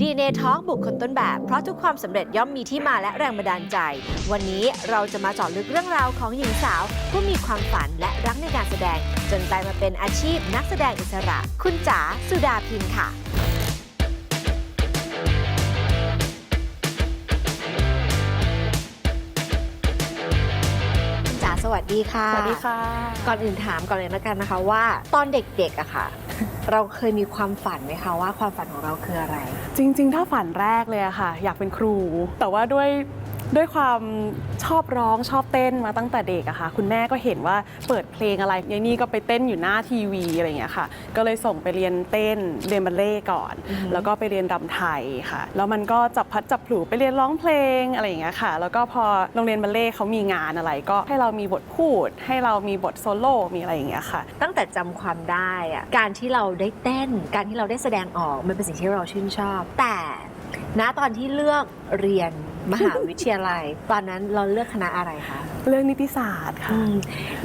DNA Talk บุคคลต้นแบบ เพราะทุกความสำเร็จย่อมมีที่มาและแรงบันดาลใจ วันนี้เราจะมาเจาะลึกเรื่องราวของหญิงสาว ผู้มีความฝันและรักในการแสดง จนกลายมาเป็นอาชีพนักแสดงอิสระ คุณจ๋าสุดาพินค่ะคุณจ๋าสวัสดีค่ะ สวัสดีค่ะ ก่อนอื่นถามก่อนเลยแล้วกันนะคะว่า ตอนเด็กๆอะค่ะ เราเคยมีความฝันไหมคะว่าความฝันของเราคืออะไร จริง ๆ ถ้าฝันแรกเลยอะค่ะ อยากเป็นครู แต่ว่าด้วย ด้วยความชอบร้องชอบเต้นมาตั้งแต่เด็กอะค่ะ คุณแม่ก็เห็นว่าเปิดเพลงอะไรยายนี่ก็ไปเต้นอยู่หน้าทีวีอะไรอย่างเงี้ยค่ะ ก็เลยส่งไปเรียนเต้นเรียนบัลเล่ต์ก่อนอือฮึแล้วก็ไปเรียนรำไทยค่ะ แล้วมันก็จับพัดจับผลูไปเรียนร้องเพลงอะไรอย่างเงี้ยค่ะ แล้วก็พอโรงเรียนบัลเล่ต์เขามีงานอะไร ก็ให้เรามีบทพูด ให้เรามีบทโซโล่มีอะไรอย่างเงี้ยค่ะ ตั้งแต่จำความได้อะการที่เราได้เต้น การที่เราได้แสดงออกมันเป็นสิ่งที่เราชื่นชอบ แต่ณตอนที่เลือกเรียน มหาวิทยาลัย ตอนนั้นเราเลือกคณะอะไรคะ เรื่องนิติศาสตร์ค่ะอืม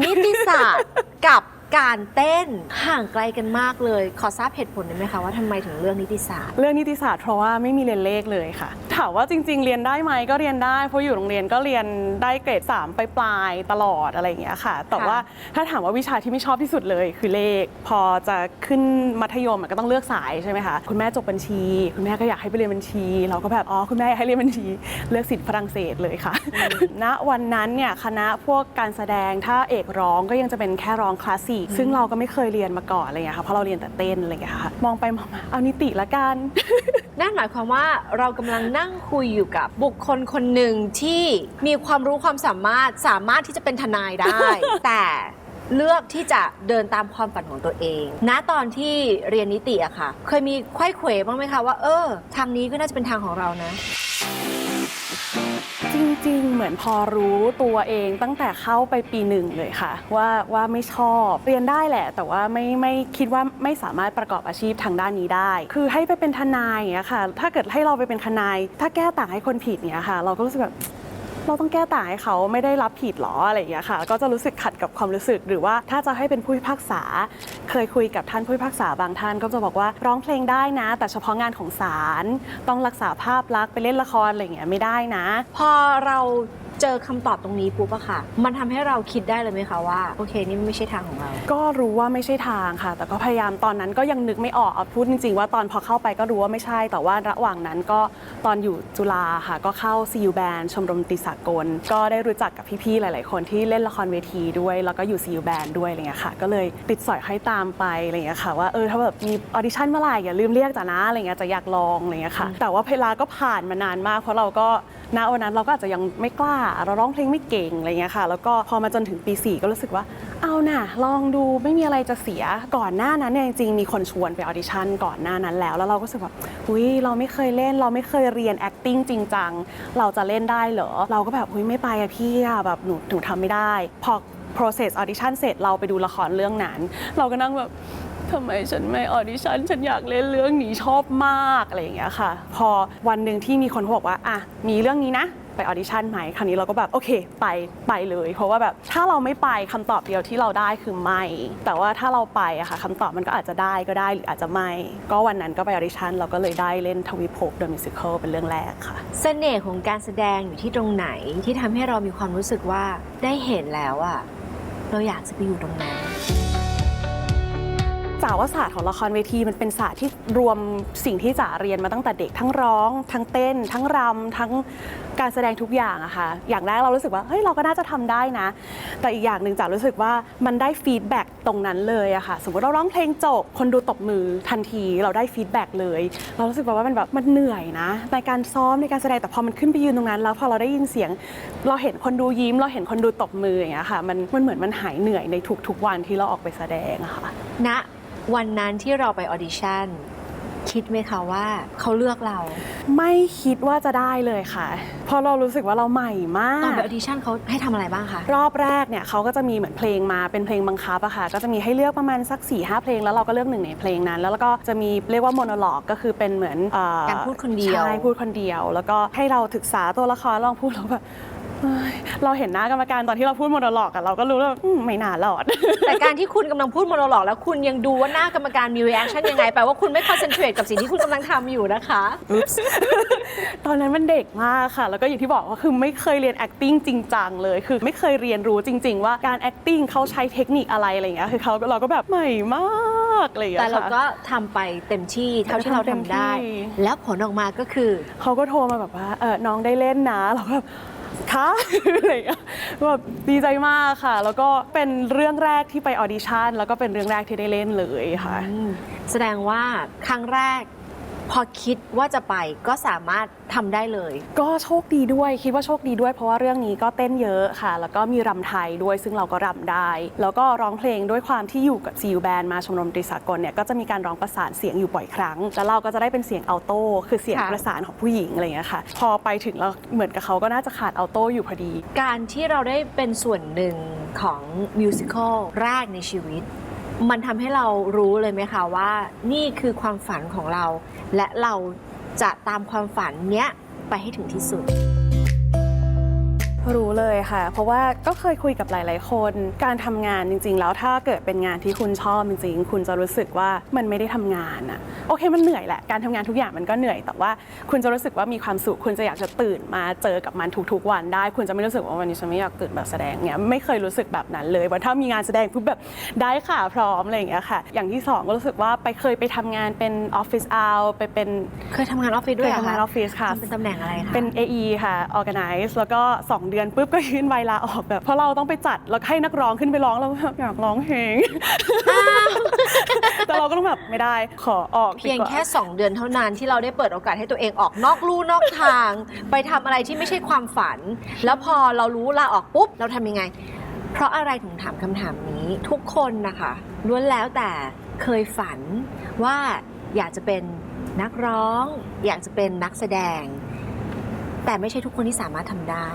นิติศาสตร์กับ การเต้นห่างไกลกันมากเลย ขอทราบเหตุผลได้ไหมคะว่าทำไมถึงเลือกนิติศาสตร์ เรื่องนิติศาสตร์เพราะว่าไม่มีเรียนเลขเลยค่ะ ถามว่าจริง ๆ เรียนได้ไหมก็เรียนได้ เพราะอยู่โรงเรียนก็เรียนได้เกรด3ไปปลายๆตลอดอะไรอย่างเงี้ยค่ะ แต่ว่าถ้าถามว่าวิชาที่ไม่ชอบที่สุดเลยคือเลข พอจะขึ้นมัธยมอะก็ต้องเลือกสายใช่ไหมคะคุณแม่จบบัญชี คุณแม่ก็อยากให้ไปเรียนบัญชี เราก็แบบอ๋อคุณแม่อยากให้เรียนบัญชี เลือกศิลป์ฝรั่งเศสเลยค่ะ ณวันนั้นเนี่ยคณะพวกการแสดงถ้าเอกร้องก็ยังจะเป็นแค่ร้องคลาสสิกซึ่งเราก็ไม่เคยเรียนมาก่อนอะไรอย่างเงี้ยค่ะเพราะเราเรียนแต่เต้นอะไรอย่างเงี้ยค่ะมองไปมองมาเอานิติละกัน นั่นหมายความว่าเรากำลังนั่งคุยอยู่กับบุคคลคนหนึ่งที่มีความรู้ความสามารถสามารถที่จะเป็นทนายได้ แต่เลือกที่จะเดินตามความฝันของตัวเอง ณ ตอนที่เรียนนิติอะค่ะ เคยมีไขว้เขวบ้างไหมคะว่า เออ ทางนี้ก็น่าจะเป็นทางของเรานะ จริงๆ เหมือนพอรู้ตัวเองตั้งแต่เข้าไปปีหนึ่งเลยค่ะ ว่าว่าไม่ชอบเรียนได้แหละ แต่ว่าไม่ไม่คิดว่าไม่สามารถประกอบอาชีพทางด้านนี้ได้ คือให้ไปเป็นทนายอย่างเงี้ยค่ะ ถ้าเกิดให้เราไปเป็นทนาย ถ้าแก้ต่างให้คนผิดเนี้ยค่ะ เราก็รู้สึกแบบ เราต้องแก้ต่างให้เขาไม่ได้รับผิดหรออะไรอย่างเงี้ยค่ะ ก็จะรู้สึกขัดกับความรู้สึก หรือว่าถ้าจะให้เป็นผู้พิพากษา เคยคุยกับท่านผู้พิพากษาบางท่าน ก็จะบอกว่าร้องเพลงได้นะ แต่เฉพาะงานของศาลต้องรักษาภาพลักษณ์ไปเล่นละครอะไรอย่างเงี้ยไม่ได้นะ พอเรา เจอคำตอบตรงนี้ปุ๊บอะค่ะ มันทำให้เราคิดได้เลยไหมคะว่าโอเคนี่ไม่ใช่ทางของเรา ก็รู้ว่าไม่ใช่ทางค่ะ แต่ก็พยายามตอนนั้นก็ยังนึกไม่ออกเอาพูดจริง ๆ ว่าตอนพอเข้าไปก็รู้ว่าไม่ใช่ แต่ว่าระหว่างนั้นก็ตอนอยู่จุฬาค่ะ ก็เข้า CU Band ชมรมตีสากล ก็ได้รู้จักกับพี่ๆหลาย ๆ คนที่เล่นละครเวทีด้วย แล้วก็อยู่ CU Band ด้วยอะไรเงี้ยค่ะ ก็เลยติดสอยให้ตามไปอะไรเงี้ยค่ะว่าเออถ้าแบบมีออดิชั่นเมื่อไหร่อย่าลืมเรียกจ้ะนะอะไรเงี้ยจะอยากลองอะไรเงี้ยค่ะ แต่ว่าเวลาก็ผ่านมานานมากเพราะเราก็ณวันนั้นเราก็อาจจะยังไม่กล้าเราร้องเพลงไม่เก่งอะไรเงี้ยค่ะ แล้วก็พอมาจนถึงปี 4 ก็รู้สึกว่า เอาน่ะลองดูไม่มีอะไรจะเสียก่อนหน้านั้นเนี่ยจริงๆมีคนชวนไปออดิชั่นก่อนหน้านั้นแล้ว แล้วเราก็รู้สึกแบบอุ้ยเราไม่เคยเล่น เราไม่เคยเรียน acting จริงจังเราจะเล่นได้เหรอเราก็แบบอุ้ยไม่ไปอะพี่อะแบบหนูหนูทำไม่ได้ พอ process audition เสร็จเราไปดูละครเรื่องนั้น เราก็นั่งแบบทำไมฉันไม่ออดิชั่นฉันอยากเล่นเรื่องนี้ชอบมากอะไรอย่างเงี้ยค่ะ พอวันหนึ่งที่มีคนเขาบอกว่าอะมีเรื่องนี้นะ ไปออดิชั่นไหมคราวนี้เราก็แบบโอเค ไปไปเลย เพราะว่าแบบถ้าเราไม่ไปคำตอบเดียวที่เราได้คือไม่ แต่ว่าถ้าเราไปอะค่ะคำตอบมันก็อาจจะได้ก็ได้หรืออาจจะไม่ ก็วันนั้นก็ไปออดิชั่นเราก็เลยได้เล่นทวิภพ The Musical เป็นเรื่องแรกค่ะ เสน่ห์ของการแสดงอยู่ที่ตรงไหนที่ทำให้เรามีความรู้สึกว่าได้เห็นแล้วอะเราอยากจะไปอยู่ตรงนั้นจ๋าว่าศาสตร์ของละครเวทีมันเป็นศาสตร์ที่รวมสิ่งที่จ๋าเรียนมาตั้งแต่เด็กทั้งร้อง ทั้งเต้น ทั้งรำทั้ง การแสดงทุกอย่างอะค่ะอย่างแรกเรารู้สึกว่าเฮ้ยเราก็น่าจะทำได้นะ แต่อีกอย่างหนึ่งจ๋ารู้สึกว่ามันได้ฟีดแบ็กตรงนั้นเลยอะค่ะสมมติเราร้องเพลงจบคนดูตบมือทันทีเราได้ฟีดแบ็กเลย เรารู้สึกว่ามันแบบมันเหนื่อยนะในการซ้อมในการแสดงแต่พอมันขึ้นไปยืนตรงนั้น แล้วพอเราได้ยินเสียง เราเห็นคนดูยิ้ม เราเห็นคนดูตบมืออย่างเงี้ยค่ะมันมันเหมือนมันหายเหนื่อยในทุกๆวันที่เราออกไปแสดงอะค่ะณวันนั้นที่เราไปออดิชั่น คิดไหมคะว่าเขาเลือกเรา ไม่คิดว่าจะได้เลยค่ะ เพราะเรารู้สึกว่าเราใหม่มาตอนก ไปออดิชั่นเขาให้ทำอะไรบ้างคะ รอบแรกเนี่ยเขาก็จะมีเหมือนเพลงมาเป็นเพลงบังคับอะค่ะ ก็จะมีให้เลือกประมาณสัก4ี่ห้าเพลงแล้วเราก็เลือกหนึ่งในเพลงนั้น แล้วก็จะมีเรียกว่าโมโนล็อกก็คือเป็นเหมือนเอ่อการพูดคนเดียว ใช่พูดคนเดียว แล้วก็ให้เราศึกษาตัวละครลองพูดแล้วแบบ เฮ้ยเราเห็นหน้ากรรมการตอนที่เราพูดโมโนโลกอะเราก็รู้แล้วาอืมไม่น่ารอด แต่การที่คุณกำลังพูดโมโนโลอกแล้วคุณยังดูว่าหน้ากรรมการมี reaction ยังไงแปลว่าคุณไม่ concentrate กับสิ่งที่คุณกำลังทำอยู่นะคะ ตอนนั้นมันเด็กมากค่ะ แล้วก็อย่างที่บอกว่าคือไม่เคยเรียน acting จริงจังเลย คือไม่เคยเรียนรู้จริง ๆ ว่าการ acting เขาใช้เทคนิคอะไรอะไรอย่างเงี้ยคือเขาเราก็แบบใหม่มากอะไรอย่างเงี้แต่ยเราค่ะ ก็ทำไปเต็มที่เท่าที่เราทำได้เต็มที่ แล้วผลออกมาก็คือ เขาก็โทรมาแบบว่าเออน้องได้เล่นนะเราก็แบบ คะอะไรอย่างเงี้ยแบบดีใจมากค่ะ แล้วก็เป็นเรื่องแรกที่ไปออดิชั่นแล้วก็เป็นเรื่องแรกที่ได้เล่นเลยค่ะ แสดงว่าครั้งแรก พอคิดว่าจะไปก็สามารถทำได้เลย ก็โชคดีด้วยคิดว่าโชคดีด้วย เพราะว่าเรื่องนี้ก็เต้นเยอะค่ะ แล้วก็มีรำไทยด้วยซึ่งเราก็รำได้ แล้วก็ร้องเพลงด้วยความที่อยู่กับซีอูแบนมาชมรมดนตรีสากลเนี่ยก็จะมีการร้องประสานเสียงอยู่บ่อยครั้ง แล้วเราก็จะได้เป็นเสียงอัลโต้คือเสียงค่ะ ประสานของผู้หญิงอะไรอย่างเงี้ยค่ะ พอไปถึงแล้วเหมือนกับเขาก็น่าจะขาดอัลโต้อยู่พอดี การที่เราได้เป็นส่วนหนึ่งของมิวสิควลแรกในชีวิต มันทำให้เรารู้เลยไหมคะว่า นี่คือความฝันของเรา และเราจะตามความฝันเนี้ยไปให้ถึงที่สุด รู้เลยค่ะ เพราะว่าก็เคยคุยกับหลาย ๆ คน การทำงานจริง ๆ แล้วถ้าเกิดเป็นงานที่คุณชอบจริง ๆ คุณจะรู้สึกว่ามันไม่ได้ทำงานอะโอเคมันเหนื่อยแหละ การทำงานทุกอย่างมันก็เหนื่อย แต่ว่าคุณจะรู้สึกว่ามีความสุข คุณจะอยากจะตื่นมาเจอกับมันทุก ๆ วันได้ คุณจะไม่รู้สึกว่าวันนี้ฉันไม่อยากตื่นมาแสดงเนี้ย ไม่เคยรู้สึกแบบนั้นเลยว่าถ้ามีงานแสดงปุ๊บแบบได้ค่ะพร้อมอะไรอย่างเงี้ยค่ะ อย่างที่สองก็รู้สึกว่าไปเคยไปทำงานเป็นออฟฟิศเอาไปเป็นเคยทำงานออฟฟิศด้วยเหรอเคยทำงานออฟฟิศค่ะ ทำเป็นตำแหน่งอะไรคะ เป็น AE ค่ะ Organize แล้วก็ 2 เดือนปุ๊บก็ยื่นใบลาออกแบบเพราะเราต้องไปจัดแล้วให้นักร้องขึ้นไปร้องแล้วแบบอยากร้องเพลงแต่เราก็ต้องแบบไม่ได้ขอออกดีกว่าเพียงแค่ 2 เดือนเท่านั้นที่เราได้เปิดโอกาสให้ตัวเองออกนอกลู่นอกทาง ไปทำอะไรที่ไม่ใช่ความฝัน แล้วพอเรารู้ลาออกปุ๊บเราทำยังไง เพราะอะไรถึงถามคำถามนี้ทุกคนนะคะล้วนแล้วแต่เคยฝันว่าอยากจะเป็นนักร้อง อยากจะเป็นนักแสดง แต่ไม่ใช่ทุกคนที่สามารถทำได้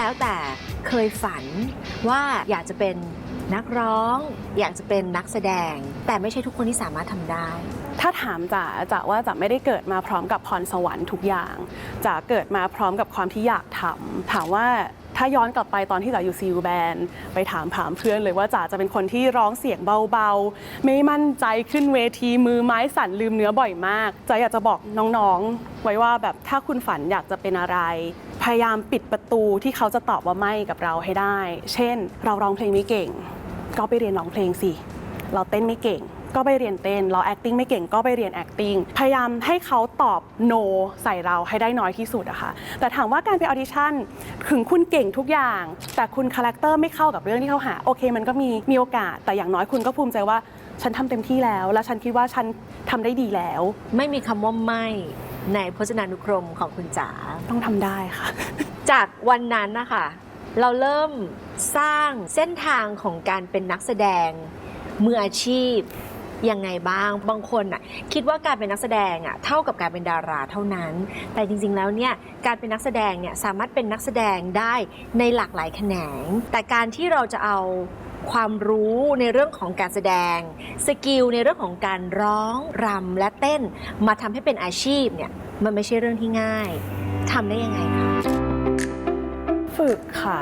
แล้วแต่เคยฝันว่าอยากจะเป็นนักร้อง อยากจะเป็นนักแสดง แต่ไม่ใช่ทุกคนที่สามารถทำได้ ถ้าถามจ๋าจ๋าว่าจ๋าไม่ได้เกิดมาพร้อมกับพรสวรรค์ทุกอย่างจ๋าเกิดมาพร้อมกับความที่อยากทำถามว่า ถ้าย้อนกลับไปตอนที่จ๋าอยู่ซีอูแบนไปถามถามเพื่อนเลยว่าจ๋าจะเป็นคนที่ร้องเสียงเบาๆ ไม่มั่นใจขึ้นเวทีมือไม้สั่นลืมเนื้อบ่อยมากจ๋าอยากจะบอกน้องๆ ไว้ว่าแบบถ้าคุณฝันอยากจะเป็นอะไร พยายามปิดประตูที่เขาจะตอบว่าไม่กับเราให้ได้ เช่น เราร้องเพลงไม่เก่ง ก็ไปเรียนร้องเพลงสิ เราเต้นไม่เก่ง ก็ไปเรียนเต้นเรา acting ไม่เก่งก็ไปเรียน acting พยายามให้เขาตอบ no ใส่เราให้ได้น้อยที่สุดอะค่ะแต่ถามว่าการไปออดิชั่นถึงคุณเก่งทุกอย่าง แต่คุณคาแรคเตอร์ไม่เข้ากับเรื่องที่เขาหา โอเค มันก็มีมีโอกาส แต่อย่างน้อยคุณก็ภูมิใจว่าฉันทำเต็มที่แล้ว และฉันคิดว่าฉันทำได้ดีแล้ว ไม่มีคำว่าไม่ในพจนานุกรมของคุณจ๋าต้องทำได้ค่ะ จากวันนั้นนะคะเราเริ่มสร้างเส้นทางของการเป็นนักแสดงมืออาชีพ ยังไงบ้าง บางคนน่ะคิดว่าการเป็นนักแสดงอะเท่ากับการเป็นดาราเท่านั้น แต่จริงๆแล้วเนี่ยการเป็นนักแสดงเนี่ยสามารถเป็นนักแสดงได้ในหลากหลายแขนง แต่การที่เราจะเอาความรู้ในเรื่องของการแสดง สกิลในเรื่องของการร้องรำและเต้น มาทำให้เป็นอาชีพเนี่ยมันไม่ใช่เรื่องที่ง่ายทำได้ยังไงคะฝึกค่ะ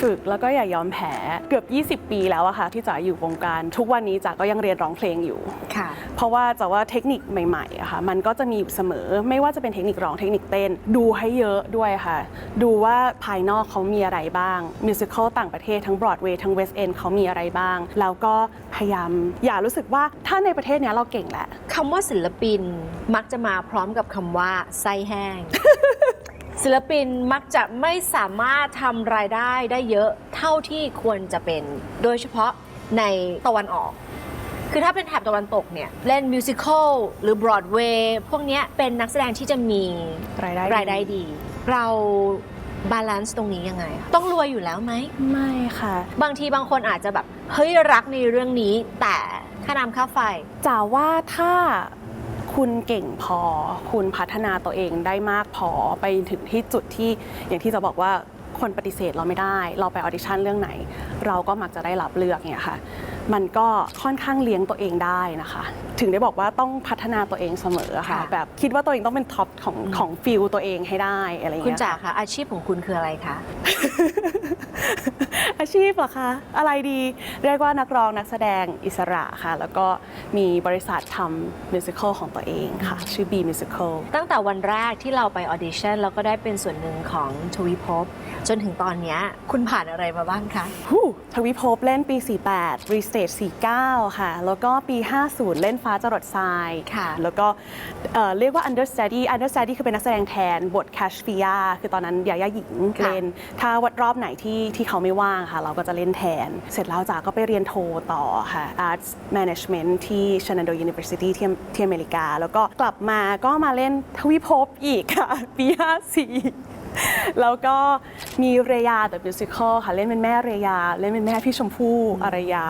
ฝึกแล้วก็อย่ายอมแพ้เกือบ 20 ปีแล้วอะค่ะที่จ๋าอยู่วงการ ทุกวันนี้จ๋าก็ยังเรียนร้องเพลงอยู่ ค่ะ เพราะว่าจะว่าเทคนิคใหม่ๆอะค่ะมันก็จะมีอยู่เสมอไม่ว่าจะเป็นเทคนิคร้องเทคนิคเต้น ดูให้เยอะด้วยค่ะ ดูว่าภายนอกเขามีอะไรบ้างมิวสิควลต่างประเทศทั้งบรอดเวย์ทั้งเวสต์เอนเขามีอะไรบ้าง แล้วก็พยายามอย่ารู้สึกว่าถ้าในประเทศเนี้ยเราเก่งแหละคำว่าศิลปินมักจะมาพร้อมกับคำว่าไส้แห้ง ศิลปินมักจะไม่สามารถทำรายได้ได้เยอะเท่าที่ควรจะเป็น โดยเฉพาะในตะวันออก คือถ้าเป็นแถบตะวันตกเนี่ยเล่นมิวสิควลหรือบรอดเวย์พวกเนี้ยเป็นนักแสดงที่จะมีรายได้รายได้ดี เราบาลานซ์ตรงนี้ยังไงอะต้องรวยอยู่แล้วไหม ไม่ค่ะ บางทีบางคนอาจจะแบบ เฮ้ย รักในเรื่องนี้ แต่ค่าน้ำค่าไฟจ๋าว่าถ้า คุณเก่งพอ คุณพัฒนาตัวเองได้มากพอไปถึงที่จุดที่อย่างที่จะบอกว่าคนปฏิเสธเราไม่ได้ เราไปออดิชั่นเรื่องไหน เราก็มักจะได้รับเลือกเนี่ยค่ะ มันก็ค่อนข้างเลี้ยงตัวเองได้นะคะ ถึงได้บอกว่าต้องพัฒนาตัวเองเสมอค่ะ ค่ะ แบบคิดว่าตัวเองต้องเป็นท็อปของของฟิลตัวเองให้ได้อะไรอย่างคุณเงี้ยจ๋าค่ะคะอาชีพของคุณคืออะไรคะ อาชีพเหรอคะ อะไรดีเรียกว่านักร้องนักแสดงอิสระค่ะ แล้วก็มีบริษัททำมิวสิควลของตัวเองค่ะ ชื่อ B Musical ตั้งแต่วันแรกที่เราไปออดิชั่นแล้วก็ได้เป็นส่วนหนึ่งของทวีภพจนถึงตอนเนี้ยคุณผ่านอะไรมาบ้างคะ ฮู้ทวิภพเล่นปี 48 รีสเตจ49 ค่ะ แล้วก็ปี 50 เล่นฟ้าจรดทรายค่ะ แล้วก็เอ่อเรียกว่า understudy understudy คือเป็นนักแสดงแทนบท Cash f i a คือตอนนั้นยาย่าหญิงค่ะเล่น ถ้าวัดรอบไหนที่ที่เขาไม่ว่างค่ะ เราก็จะเล่นแทน เสร็จแล้วจ๋าก็ไปเรียนโทต่อค่ะ Arts Management ที่ Shenandoah University ที่ที่อเมริกา แล้วก็กลับมาก็มาเล่นทวิภพอีกค่ะ ปี 54 แล้วก็มีเรยา The Musical ค่ะ เล่นเป็นแม่เรยา เล่นเป็นแม่พี่ชมพู่อารยา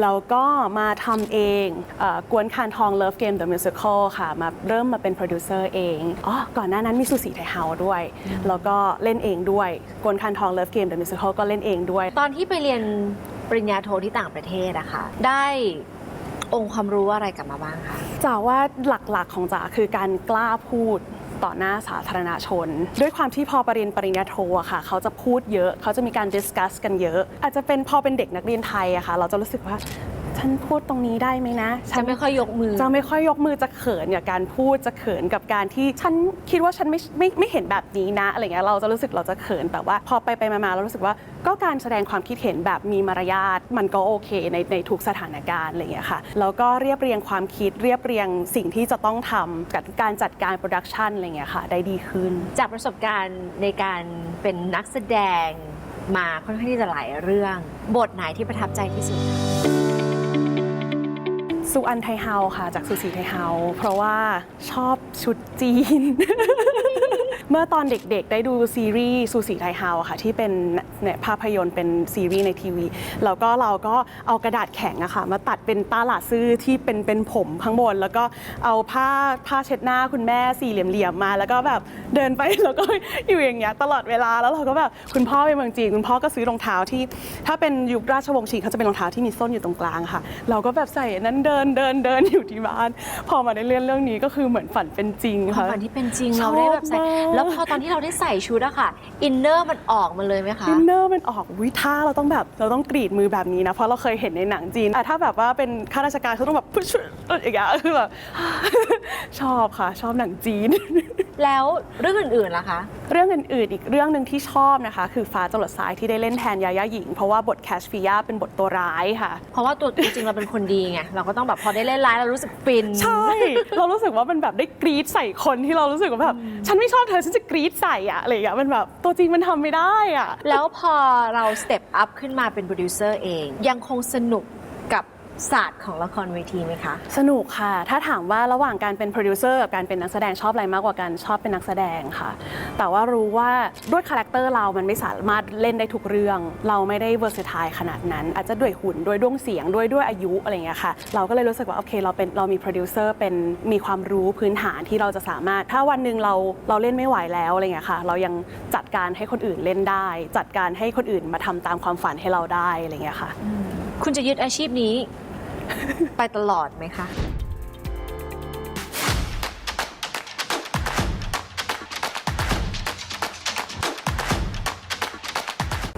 แล้วก็มาทำเองเอ่อกวนคานทอง Love Game The Musical ค่ะ มาเริ่มมาเป็นโปรดิวเซอร์เองอ๋อก่อนหน้านั้นมีสุสีไทยเฮาด้วย แล้วก็เล่นเองด้วย กวนคานทอง Love Game The Musical ก็เล่นเองด้วย ตอนที่ไปเรียนปริญญาโทที่ต่างประเทศอะคะได้องค์ความรู้อะไรกลับมาบ้างคะจ๋าว่าหลักๆของจ๋าคือการกล้าพูด ต่อหน้าสาธารณชน ด้วยความที่พอปริญปริญญาโทอะค่ะ เขาจะพูดเยอะ เขาจะมีการดิสคัสกันเยอะ อาจจะเป็นพอเป็นเด็กนักเรียนไทยอะค่ะ เราจะรู้สึกว่า ฉันพูดตรงนี้ได้ไหมนะฉัจะนไม่ค่อยยกมือ จะไม่ค่อยยกมือจะเขินกับการพูดจะเขินกับการที่ฉันคิดว่าฉันไม่ไม่ไม่เห็นแบบนี้นะอะไรเงี้ยเราจะรู้สึกเราจะเขินแต่ว่าพอไปไปมาๆเรารู้สึกว่าก็การแสดงความคิดเห็นแบบมีมารยาทมันก็โอเคในในทุกสถานการณ์อะไรเงี้ยค่ะแล้วก็เรียบเรียงความคิดเรียบเรียงสิ่งที่จะต้องทำกับการจัดการโปรดักชันอะไรเงี้ยค่ะได้ดีขึ้น จากประสบการณ์ในการเป็นนักแสดงมาค่อนข้างที่จะหลายเรื่อง บทไหนที่ประทับใจที่สุดคะ สุอันไทเฮาค่ะ จากสุสีไทเฮา เพราะว่าชอบชุดจีน เมื่อตอนเด็กๆ ได้ดูซีรีส์สุสีไทเฮาค่ะที่เป็นเนี่ยภาพยนตร์เป็นซีรีส์ในทีวี แล้วก็เราก็เอากระดาษแข็งอะค่ะมาตัดเป็นตาหลาซื่อที่เป็นเป็นผมข้างบน แล้วก็เอาผ้าผ้าเช็ดหน้าคุณแม่สี่เหลี่ยมๆมา แล้วก็แบบเดินไปแล้วก็อยู่อย่างเงี้ยตลอดเวลาแล้วเราก็แบบคุณพ่อไปเมืองจีนคุณพ่อก็ซื้อรองเท้าที่ ถ้าเป็นยุคราชวงศ์ชิงเขาจะเป็นรองเท้าที่มีส้นอยู่ตรงกลางค่ะ เราก็แบบใส่อันนั้นเดินเดินเดินอยู่ที่บ้าน พอมาได้เล่นเรื่องนี้ก็คือเหมือนฝันเป็นจริงความค่ะฝันที่เป็นจริงชอบเราได้แบบใส่มากแล้วพอตอนที่เราได้ใส่ชุดอะค่ะ อินเนอร์มันออกมาเลยไหมคะ อินเนอร์มันออกวิท่าเราต้องแบบเราต้องกรีดมือแบบนี้นะ เพราะเราเคยเห็นในหนังจีนแต่ถ้าแบบว่าเป็นข้าราชการเขาต้องแบบพุชอย่างเงี้ยคือแบบชอบค่ะ ชอบหนังจีน แล้วเรื่องอื่นๆล่ะคะ เรื่องอื่นๆ อีกเรื่องหนึ่งที่ชอบนะคะ คือฟ้าจรดทรายที่ได้เล่นแทนยาย่าหญิง เพราะว่าบทแคชฟิยาเป็นบทตัวร้ายค่ะ เพราะว่าตัวจริงๆเราเป็นคนดีไง เราก็ต้องแบบพอได้เล่นร้ายเรารู้สึกฟิน ใช่ เรารู้สึกว่ามันแบบได้กรี๊ดใส่คนที่เรารู้สึกว่าแบบฉันไม่ชอบเธอฉันจะกรี๊ดใส่อะอะไรอย่างเงี้ยมันแบบตัวจริงมันทำไม่ได้อะแล้วพอเราสเต็ปอัพขึ้นมาเป็นโปรดิวเซอร์เองยังคงสนุกกับ ศาสตร์ของละครเวทีไหมคะ สนุกค่ะ ถ้าถามว่าระหว่างการเป็นโปรดิวเซอร์กับการเป็นนักแสดงชอบอะไรมากกว่ากันชอบเป็นนักแสดงค่ะ แต่ว่ารู้ว่าด้วยคาแรคเตอร์เรามันไม่สามารถเล่นได้ทุกเรื่อง เราไม่ได้เวอร์ซ t ทายขนาดนั้น อาจจะด้วยหุ่นด้วยดวงเสียงด้วยด้วยอายุอะไรอย่างเงี้ยค่ะ เราก็เลยรู้สึกว่าโอเคเราเป็นเรามีโปรดิวเซอร์เป็นมีความรู้พื้นฐานที่เราจะสามารถ ถ้าวันหนึ่งเราเราเล่นไม่ไหวแล้วอะไรอย่างเงี้ยค่ะ เรายังจัดการให้คนอื่นเล่นได้ จัดการให้คนอื่นมาทำตามความฝันให้เราได้อะไรอย่างเงี้ยค่ะ คุณจะยึดอาชีพนี้ ไปตลอดไหมคะ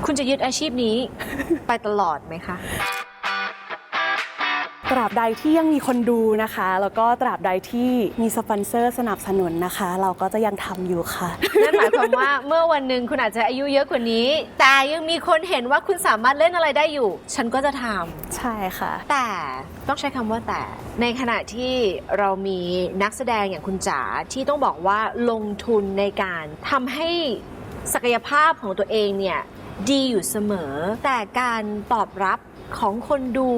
คุณจะยึดอาชีพนี้ ไปตลอดไหมคะ ตราบใดที่ยังมีคนดูนะคะ แล้วก็ตราบใดที่มีสปอนเซอร์สนับสนุนนะคะ เราก็จะยังทำอยู่ค่ะ นั่นหมายความว่าเมื่อวันหนึ่งคุณอาจจะอายุเยอะกว่านี้ แต่ยังมีคนเห็นว่าคุณสามารถเล่นอะไรได้อยู่ ฉันก็จะทำใช่ค่ะแต่ต้องใช้คำว่าแต่ ในขณะที่เรามีนักแสดงอย่างคุณจ๋าที่ต้องบอกว่าลงทุนในการทำให้ศักยภาพของตัวเองเนี่ยดีอยู่เสมอ แต่การตอบรับ ของคนดู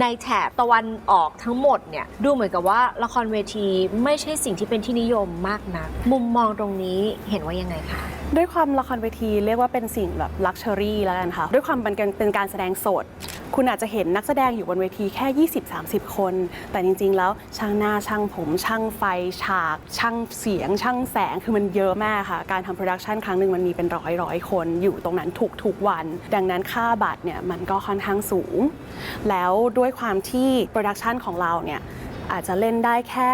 ในแถบตะวันออกทั้งหมดเนี่ยดูเหมือนกับว่าละครเวทีไม่ใช่สิ่งที่เป็นที่นิยมมากนัก มุมมองตรงนี้เห็นว่ายังไงคะด้วยความละครเวทีเรียกว่าเป็นสิ่งแบบลักชัวรี่แล้วกันค่ะ ด้วยความเป็นเป็นการแสดงสด คุณอาจจะเห็นนักแสดงอยู่บนเวทีแค่ 20-30 คน แต่จริง ๆ แล้วช่างหน้าช่างผมช่างไฟฉาก ช่างเสียง ช่างแสงคือมันเยอะมากค่ะ การทำโปรดักชันครั้งหนึ่งมันมีเป็นร้อยร้อยคนอยู่ตรงนั้นทุกๆวัน ดังนั้นค่าบัตรเนี่ยมันก็ค่อนข้างสูง แล้วด้วยความที่โปรดักชันของเราเนี่ยอาจจะเล่นได้แค่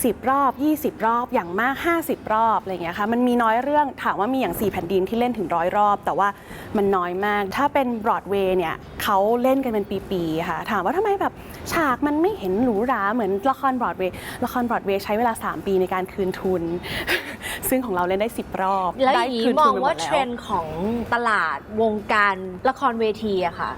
10 รอบ 20 รอบอย่างมาก 50 รอบอะไรอย่างเงี้ยค่ะมันมีน้อยเรื่องถามว่ามีอย่าง 4 แผ่นดินที่เล่นถึงร้อยรอบ แต่ว่ามันน้อยมาก ถ้าเป็นบรอดเวย์เนี่ยเขาเล่นกันเป็นปีๆค่ะ ถามว่าทำไมแบบฉากมันไม่เห็นหรูหราเหมือนละครบรอดเวย์ละครบรอดเวย์ใช้เวลา 3 ปีในการคืนทุน ซึ่งของเราเล่นได้ 10 รอบ แล้วอได้ย่างนี้คืนมทุอนงไปหมว่าดเทแล้รนด์ของตลาดวงการละครเวทีอะค่ะ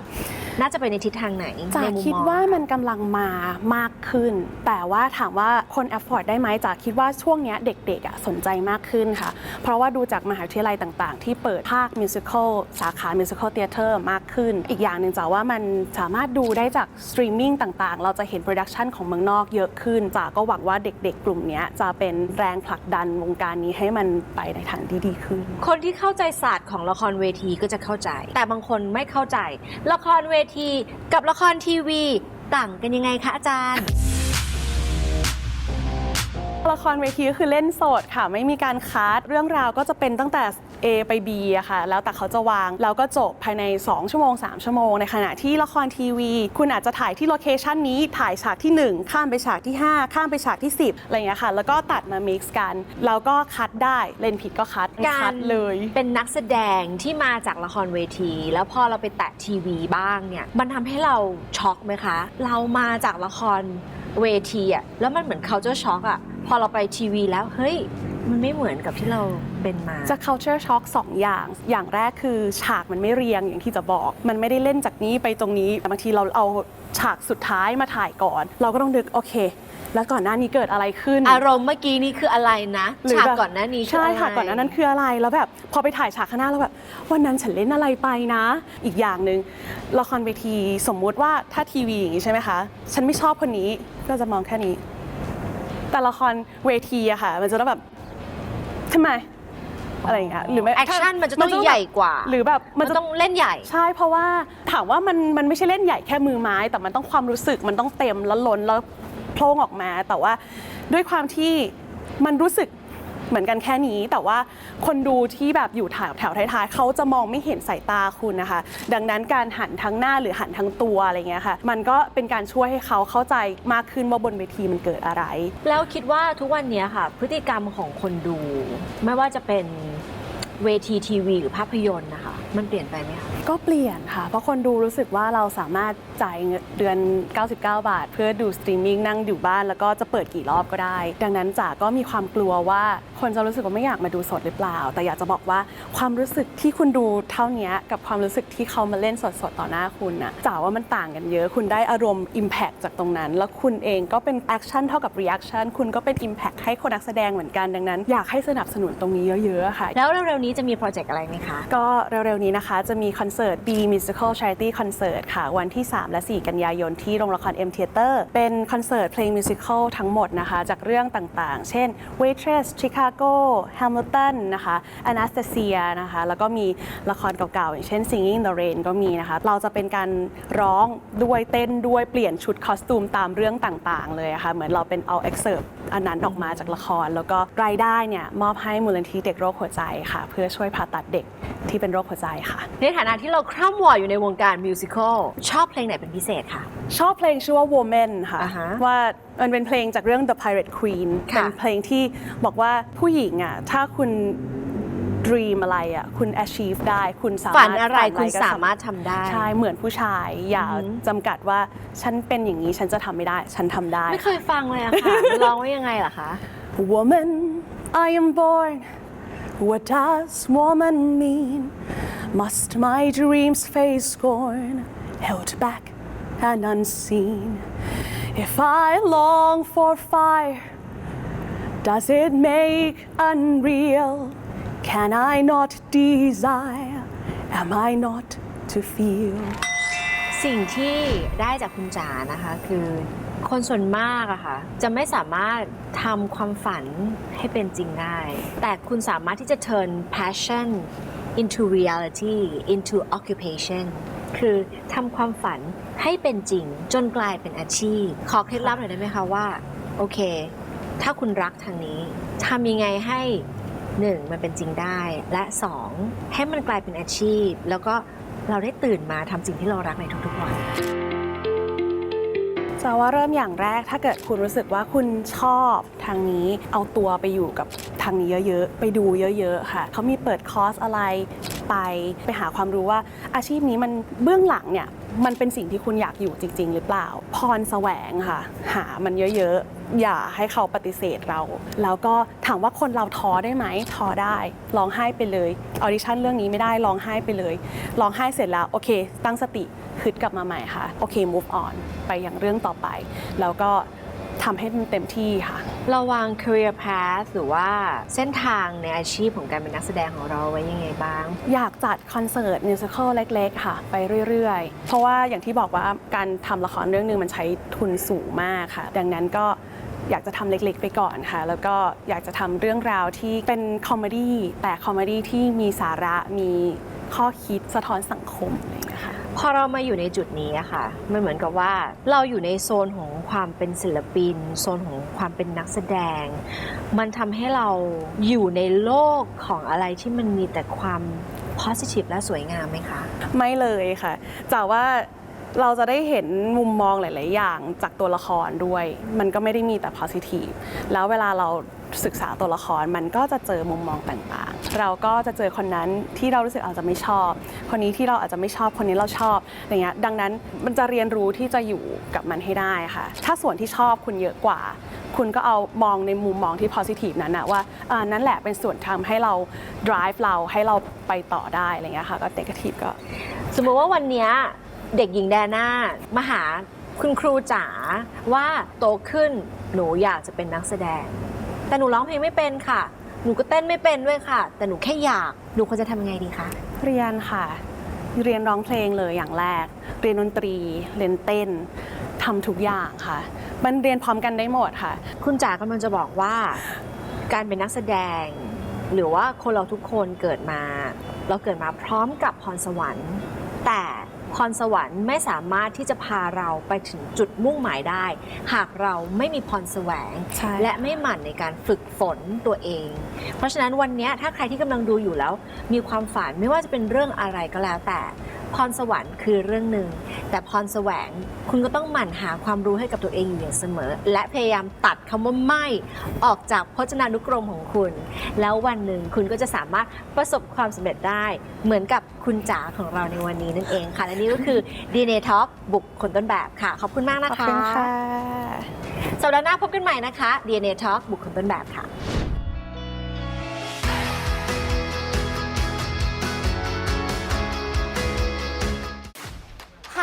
น่าจะไปในทิศทางไหนจ๋าในมุมคิดมองว่ามันกำลังมามากขึ้น แต่ว่าถามว่าคน afford ได้ไหมจ๋าคิดว่าช่วงเนี้ยเด็กๆอะสนใจมากขึ้นค่ะ เพราะว่าดูจากมหาวิทยาลัยต่างๆ ที่เปิดภาคมิวสิควลสาขามิวสิควลเทเตอร์มากขึ้น อีกอย่างหนึ่งจ๋าว่ามันสามารถดูได้จากสตรีมมิ่งต่างๆ เราจะเห็นโปรดักชันของเมืองนอกเยอะขึ้นจ๋าก็หวังว่าเด็กๆ กลุ่มเนี้ยจะเป็นแรงผลักดันวงการนี้ให้มันไปในทางที่ดีขึ้น คนที่เข้าใจศาสตร์ของละครเวทีก็จะเข้าใจ แต่บางคนไม่เข้าใจ ละครเวทีกับละครทีวี ต่างกันยังไงคะอาจารย์ ละครเวทีก็คือเล่นสดค่ะ ไม่มีการคัดเรื่องราวก็จะเป็นตั้งแต่ A ไป B อะค่ะ แล้วแต่เขาจะวาง แล้วก็จบภายใน 2 ชั่วโมง 3 ชั่วโมง ในขณะที่ละครทีวี คุณอาจจะถ่ายที่โลเคชันนี้ถ่ายฉากที่ 1 ข้ามไปฉากที่ 5 ข้ามไปฉากที่ 10 อะไรอย่างเงี้ยค่ะ แล้วก็ตัดมา mix กัน แล้วก็คัดได้เล่นผิดก็คัดคัดเลย เป็นนักแสดงที่มาจากละครเวที แล้วพอเราไปแตะทีวีบ้างเนี่ยมันทำให้เราช็อกไหมคะ เรามาจากละคร เวทีอะแล้วมันเหมือน culture shock อะพอเราไปทีวีแล้วเฮ้ย มันไม่เหมือนกับที่เราเป็นมา จะ culture shock สองอย่าง อย่างแรกคือฉากมันไม่เรียงอย่างที่จะบอก มันไม่ได้เล่นจากนี้ไปตรงนี้แต่บางทีเราเอาากสุดท้ายมาถ่ายก่อน เราก็ต้องนึกโอเค แล้วก่อนหน้านี้เกิดอะไรขึ้น อารมณ์เมื่อกี้นี้คืออะไรนะหรือฉากแบบก่อนหน้านี้คือใช่อะไรค่ะก่อนหน้านั้นคืออะไรแล้วแบบพอไปถ่ายฉากข้างหน้าแล้วแบบวันนั้นฉันเล่นอะไรไปนะ อีกอย่างหนึ่งละครเวทีสมมุติว่าถ้าทีวีอย่างนี้ใช่ไหมคะ ฉันไม่ชอบคนนี้ก็จะมองแค่นี้ แต่ละครเวทีอะค่ะ มันจะต้องแบบทำไม อะไรอย่างเงี้ยหรือไม่แอคชั่นมันจะต้องใหญ่กว่า หรือแบบมัมันนจะต้องเล่นใหญ่ ใช่เพราะว่าถามว่ามันมันไม่ใช่เล่นใหญ่แค่มือไม้ แต่มันต้องความรู้สึกมันต้องเต็มแล้วล้นแล้วโพล่งออกมา แต่ว่าด้วยความที่มันรู้สึก เหมือนกันแค่นี้ แต่ว่าคนดูที่แบบอยู่แถวแถวท้ายๆเขาจะมองไม่เห็นสายตาคุณนะคะ ดังนั้นการหันทั้งหน้าหรือหันทั้งตัวอะไรเงี้ยค่ะ มันก็เป็นการช่วยให้เขาเข้าใจมากขึ้นว่าบนเวทีมันเกิดอะไร แล้วคิดว่าทุกวันนี้ค่ะ พฤติกรรมของคนดู ไม่ว่าจะเป็นเวทีทีวีหรือภาพยนตร์นะคะ มันเปลี่ยนไปไหมคะก็เปลี่ยนค่ะ เพราะคนดูรู้สึกว่าเราสามารถจ่ายเงินเดือน 99 บาท เพื่อดูสตรีมมิ่งนั่งอยู่บ้าน แล้วก็จะเปิดกี่รอบก็ได้ ดังนั้นจ๋าก็มีความกลัวว่าคนจะรู้สึกว่าไม่อยากมาดูสดหรือเปล่า แต่อยากจะบอกว่าความรู้สึกที่คุณดูเท่านี้กับความรู้สึกที่เขามาเล่นสดๆ ต่อหน้าคุณน่ะจ๋าว่ามันต่างกันเยอะ คุณได้อารมณ์ Impact จากตรงนั้น แล้วคุณเองก็เป็นแอคชั่นเท่ากับ Reaction คุณก็เป็น Impact ให้คนนักแสดงเหมือนกันดังนั้น อยากให้สนับสนุนตรงนี้เยอะๆค่ะ แล้วเร็วๆนี้จะมีโปรเจกต์อะไรไหมคะ ก็เร็วๆนี้นะคะจะมีคอนเสิร์ต B Musical Charity Concert ค่ะ วันที่ 3 และ 4 กันยายนที่โรงละคร M Theater เป็นคอนเสิร์ตเพลงมิวสิควลทั้งหมดนะคะจากเรื่องต่างๆ เช่น Waitress Chicago Hamilton นะคะ Anastasia นะคะ แล้วก็มีละครเก่าๆ อย่างเช่น Singing in the Rain ก็มีนะคะ เราจะเป็นการร้องด้วยเต้นด้วยเปลี่ยนชุดคอสตูมตามเรื่องต่างๆ เลยอะค่ะ เหมือนเราเป็นเอา excerpt อันนั้นออกมาจากละคร แล้วก็รายได้เนี่ยมอบให้มูลนิธิเด็กโรคหัวใจค่ะ เพื่อช่วยผ่าตัดเด็กที่เป็นโรคหัวใจค่ะ ในฐานะที่เราคร่ำวอร์อยู่ในวงการมิวสิควลชอบเพลงไหนเป็นพิเศษคะชอบเพลงชื่อว่า Woman ค่ะอ่าฮะว่า มันเป็นเพลงจากเรื่อง The Pirate Queen ค่ะเป็นเพลงที่บอกว่าผู้หญิงอะถ้าคุณ dream อะไรอะคุณ achieve ได้คุณสามารถฝันอะไรฝันคุณก็สามารถทำได้ใช่เหมือนผู้ชาย อย่าอือหือจำกัดว่าฉันเป็นอย่างนี้ฉันจะทำไม่ได้ ฉันทำได้ ไม่เคยฟังเลยอะค่ะร้องว่ายังไงล่ะคะ Woman, I am born. What does woman mean? Must my dreams face scorn, held back and unseen? If I long for fire, does it make unreal? Can I not desire? Am I not to feel? สิ่งที่ได้จากคุณจ๋านะคะคือคนส่วนมากอะค่ะจะไม่สามารถทำความฝันให้เป็นจริงได้ แต่คุณสามารถที่จะ turn passion into reality into occupation คือทำความฝันให้เป็นจริงจนกลายเป็นอาชีพ ขอเคล็ดลับหน่อยได้ไหมคะว่า โอเค ถ้าคุณรักทางนี้ทำยังไงให้หนึ่งมันเป็นจริงได้และสองให้มันกลายเป็นอาชีพ แล้วก็เราได้ตื่นมาทำสิ่งที่เรารักในทุกๆวัน จะว่าเริ่มอย่างแรกถ้าเกิดคุณรู้สึกว่าคุณชอบทางนี้เอาตัวไปอยู่กับทางนี้เยอะๆ ไปดูเยอะๆค่ะเขามีเปิดคอร์สอะไรไปไปหาความรู้ว่าอาชีพนี้มันเบื้องหลังเนี่ยมันเป็นสิ่งที่คุณอยากอยู่จริง ๆ หรือเปล่า พรแสวงค่ะ หามันเยอะๆ อย่าให้เขาปฏิเสธเรา แล้วก็ถามว่าคนเราท้อได้ไหมท้อได้ร้องไห้ไปเลยออดิชั่นเรื่องนี้ไม่ได้ร้องไห้ไปเลยร้องไห้เสร็จแล้วโอเค ตั้งสติ คืดกลับมาใหม่ค่ะ โอเค move on ไปอย่างเรื่องต่อไป แล้วก็ทำให้มันเต็มที่ค่ะ เราวาง career path หรือว่าเส้นทางในอาชีพของการเป็นนักแสดงของเราไว้ยังไงบ้าง อยากจัดคอนเสิร์ตมิวสิควลเล็ก ๆ ค่ะ ไปเรื่อย ๆ เพราะว่าอย่างที่บอกว่าการทำละครเรื่องหนึงมันใช้ทุนสูงมากค่ะ ดังนั้นก็อยากจะทำเล็กๆ ไปก่อนค่ะ แล้วก็อยากจะทำเรื่องราวที่เป็นคอมเมดี้แต่คอมเมดี้ที่มีสาระมีข้อคิดสะท้อนสังคมอะไร พอเรามาอยู่ในจุดนี้อะค่ะ มันเหมือนกับว่าเราอยู่ในโซนของความเป็นศิลปิน โซนของความเป็นนักแสดง มันทำให้เราอยู่ในโลกของอะไรที่มันมีแต่ความ positive และสวยงามไหมคะ ไม่เลยค่ะจากว่า เราจะได้เห็นมุมมองหลาย ๆ อย่างจากตัวละครด้วย มันก็ไม่ได้มีแต่ positive แล้วเวลาเราศึกษาตัวละครมันก็จะเจอมุมมองต่าง ๆ เราก็จะเจอคนนั้นที่เรารู้สึกอาจจะไม่ชอบ คนนี้ที่เราอาจจะไม่ชอบ คนนี้เราชอบ อย่างเงี้ย ดังนั้นมันจะเรียนรู้ที่จะอยู่กับมันให้ได้ค่ะ ถ้าส่วนที่ชอบคุณเยอะกว่า คุณก็เอามองในมุมมองที่ positive นั้นนะว่าอ่านั่นแหละเป็นส่วนทำให้เรา drive เราให้เราไปต่อได้อะไรเงี้ยค่ะ ก็ negative ก็ สมมุติว่าวันเนี้ย เด็กหญิงแดน่ามาหาคุณครูจ๋าว่าโตขึ้นหนูอยากจะเป็นนักแสดง แต่หนูร้องเพลงไม่เป็นค่ะ หนูก็เต้นไม่เป็นด้วยค่ะ แต่หนูแค่อยากหนูควรจะทำยังไงดีคะเรียนค่ะ เรียนร้องเพลงเลยอย่างแรก เรียนดนตรี เรียนเต้นทำทุกอย่างค่ะ มันเรียนพร้อมกันได้หมดค่ะ คุณจ๋ากำลังจะบอกว่า การเป็นนักแสดง หรือว่าคนเราทุกคนเกิดมา เราเกิดมาพร้อมกับพรสวรรค์ แต่ พรสวรรค์ไม่สามารถที่จะพาเราไปถึงจุดมุ่งหมายได้ หากเราไม่มีพรแสวงใช่และไม่หมั่นในการฝึกฝนตัวเอง เพราะฉะนั้นวันนี้ถ้าใครที่กำลังดูอยู่แล้ว มีความฝันไม่ว่าจะเป็นเรื่องอะไรก็แล้วแต่ พรสวรรค์คือเรื่องหนึ่ง แต่พรแสวงคุณก็ต้องหมั่นหาความรู้ให้กับตัวเองอยู่อย่างเสมอ และพยายามตัดคำว่าไม่ออกจากพจนานุกรมของคุณ แล้ววันหนึ่งคุณก็จะสามารถประสบความสำเร็จได้ เหมือนกับคุณจ๋าของเราในวันนี้นั่นเองค่ะ และนี่ก็คือ DNA Talk บุคคลต้นแบบค่ะ ขอบคุณมากขนะอบคะคุณค่ะ สัปดาห์หน้าพบกันใหม่นะคะ DNA Talk บุคคลต้นแบบค่ะ